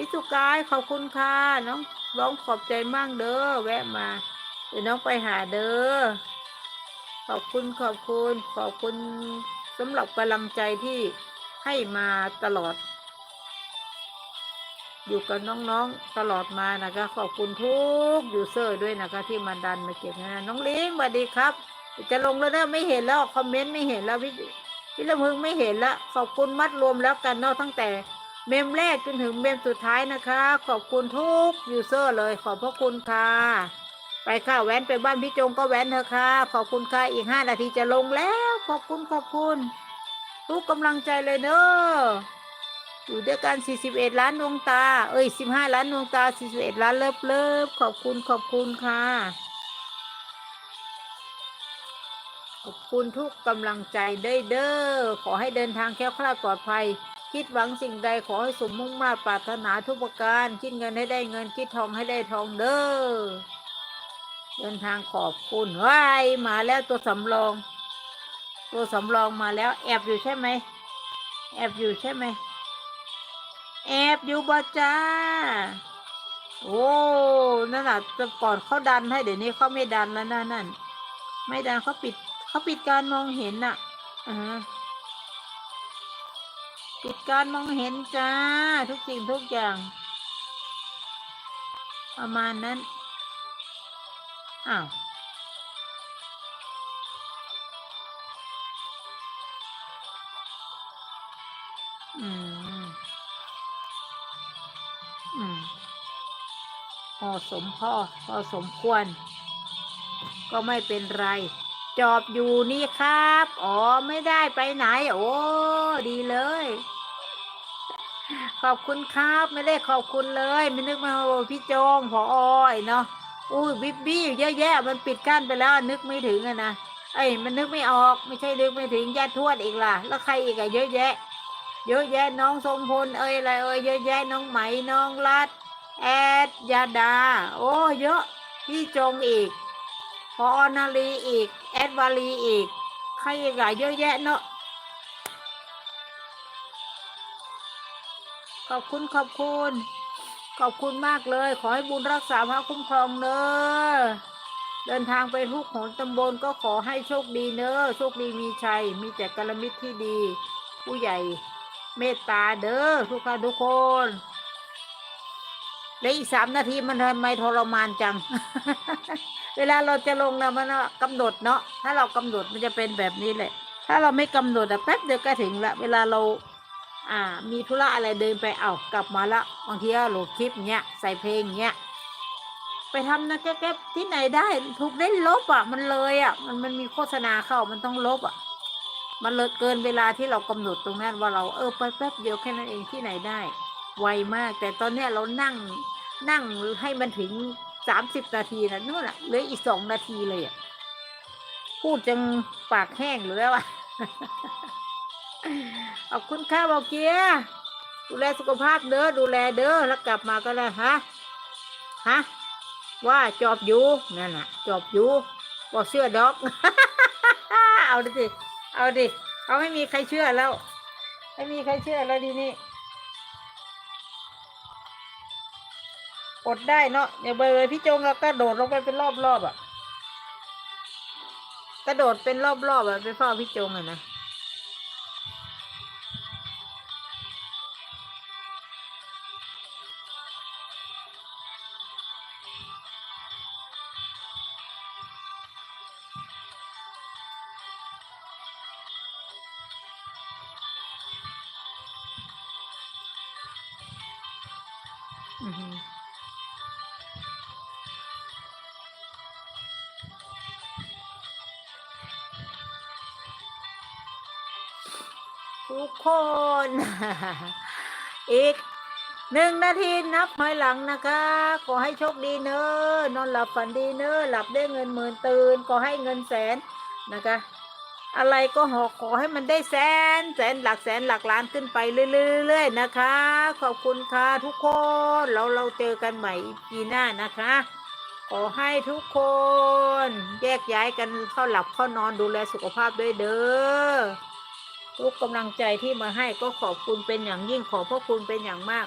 พี่สุกายขอบคุณค่ะน้องร้องขอบใจมากเด้อแวะมา เดี๋ยวน้องไปหาเด้อขอบคุณขอบคุณขอบคุณสำหรับกำลังใจที่ให้มาตลอด อยู่กับน้องๆตลอดมานะคะ ขอบคุณทุกยูเซอร์ด้วยนะคะ ที่มาดันมาเก็บนะน้องลิงสวัสดีครับ จะลงแล้วเด้อไม่เห็นแล้วคอมเมนต์ไม่เห็นแล้วพี่พี่ละพึงไม่เห็นแล้วขอบคุณมัดรวมแล้วกันเนาะตั้งแต่ เมมแรกจนถึงเมมสุดท้ายนะคะ ขอบคุณทุกยูเซอร์เลยขอบพระคุณค่ะ ไปค่ะแว้นไปบ้านพี่จงก็แว้นเถอะค่ะ ขอบคุณค่ะอีกห้านาทีจะลงแล้ว ขอบคุณขอบคุณ ทุกกำลังใจเลยเนอะอยู่ด้วยกัน 41 ล้านดวงตา เอ้ย 15 ล้านดวงตา 41 ล้านเลิฟเลิฟขอบคุณขอบคุณค่ะ ขอบคุณทุกกำลังใจเด้อเด้อขอให้เดินทางแคล้วคลาดปลอดภัย คิดหวังสิ่งใดขอให้สมมุ่งมาปรารถนาทุกประการ คิดเงินให้ได้เงิน คิดทองให้ได้ทองเด้อ เดินทางขอบคุณว้ายมาแล้วตัวสำรอง ตัวสำรองมาแล้วแอบอยู่ใช่ไหม แอบอยู่ใช่ไหม แอบอยู่บ่จ้า โอ้ นั่นน่ะแต่ก่อนเขาดันให้เดี๋ยวนี้เขาไม่ดันแล้วนะนั่น ไม่ดันเขาปิดเขาปิดการมองเห็นน่ะอ่าฮะ ปิดการมองเห็นจ้า ทุกสิ่งทุกอย่าง ประมาณนั้น อ้าว อืม อืม พอสมพ่อพอสมควร ก็ไม่เป็นไร จอบอยู่นี่ครับ อ๋อ ไม่ได้ไปไหน โอ้ ดีเลย ขอบคุณครับไม่ได้ขอบคุณเลย ไม่นึกมาพี่โจงพออ้อยเนาะอุ้ยบิ๊บบี้เยอะแยะมันปิดกั้นไปแล้ว นึกไม่ถึงอะนะเอ้มันนึกไม่ออกไม่ใช่นึกไม่ถึงญาติทวดอีกล่ะ แล้วใครอีกอะเยอะแยะ เยอะแยะน้องทรงพลเอ้ยอะไรเอ้ยเยอะแยะน้องไหมน้องรัดแอดยาดา โอ้เยอะพี่จงอีก พออนาลีอีก แอดวาลีอีก ใครอีกอะเยอะแยะเนาะ ขอบคุณขอบคุณ ขอบคุณมากเลย ขอให้บุญรักษาพระคุ้มครองเนอะเดินทางไปทุกหนตำบลก็ขอให้โชคดีเนอะโชคดีมีชัย มีแต่กัลมิตรที่ดี ผู้ใหญ่เมตตาเด้อทุกท่านทุกคน เหลืออีกสามนาทีมันทำไมทรมานจัง เวลาเราจะลงนะมันกำหนดเนาะ ถ้าเรากำหนดมันจะเป็นแบบนี้แหละ ถ้าเราไม่กำหนดอะแป๊บเดียวก็ถึงละ เวลาเรา อ่า มีธุระอะไรเดินไปเอากลับมาละบางทีก็โหลดคลิปเงี้ยใส่เพลงเงี้ยไปทำนะแก๊บที่ไหนได้ถูกได้ลบอะ มันเลยอะ มันมันมีโฆษณาเข้ามันต้องลบอะ มันเลยเกินเวลาที่เรากำหนดตรงนั้นว่าเราเออไปแป๊บเดียวแค่นั้นเองที่ไหนได้ ไวมาก แต่ตอนเนี้ยเรานั่งนั่งให้มันถึงสามสิบนาทีนะนู่นอะเหลืออีกสองนาทีเลยอะพูดจังปากแห้งอยู่แล้วอะขอบคุณค่ะบอกเกียดูแลสุขภาพเด้อดูแลเด้อแล้วกลับมาก็เลยฮะฮะว่าจอบอยู่นั่นน่ะ จอบอยู่บอกเชื่อดอก เอาดิสิเอาดิเขาไม่มีใครเชื่อแล้ว ไม่มีใครเชื่อแล้วดีนี่ อดได้เนาะอย่าเบยพี่จงเรากระโดดลงไปเป็นรอบๆอะ กระโดดเป็นรอบๆอะไปเฝ้าพี่จงอะนะอือหือ ทุกคน อีกหนึ่งนาทีนับถอยหลังนะคะ ขอให้โชคดีเนอะนอนหลับฝันดีเนอะหลับได้เงินหมื่นตื่นขอให้เงินแสนนะคะ อะไรก็หอกขอให้มันได้แสน แสนหลักแสนหลักล้านขึ้นไปเรื่อยๆนะคะ ขอบคุณค่ะทุกคนเราเราเจอกันใหม่ปีหน้านะคะ ขอให้ทุกคน แยกย้ายกันเข้าหลับเข้านอนดูแลสุขภาพด้วยเด้อ ทุกกำลังใจที่มาให้ก็ขอบคุณเป็นอย่างยิ่งขอบพระคุณเป็นอย่างมาก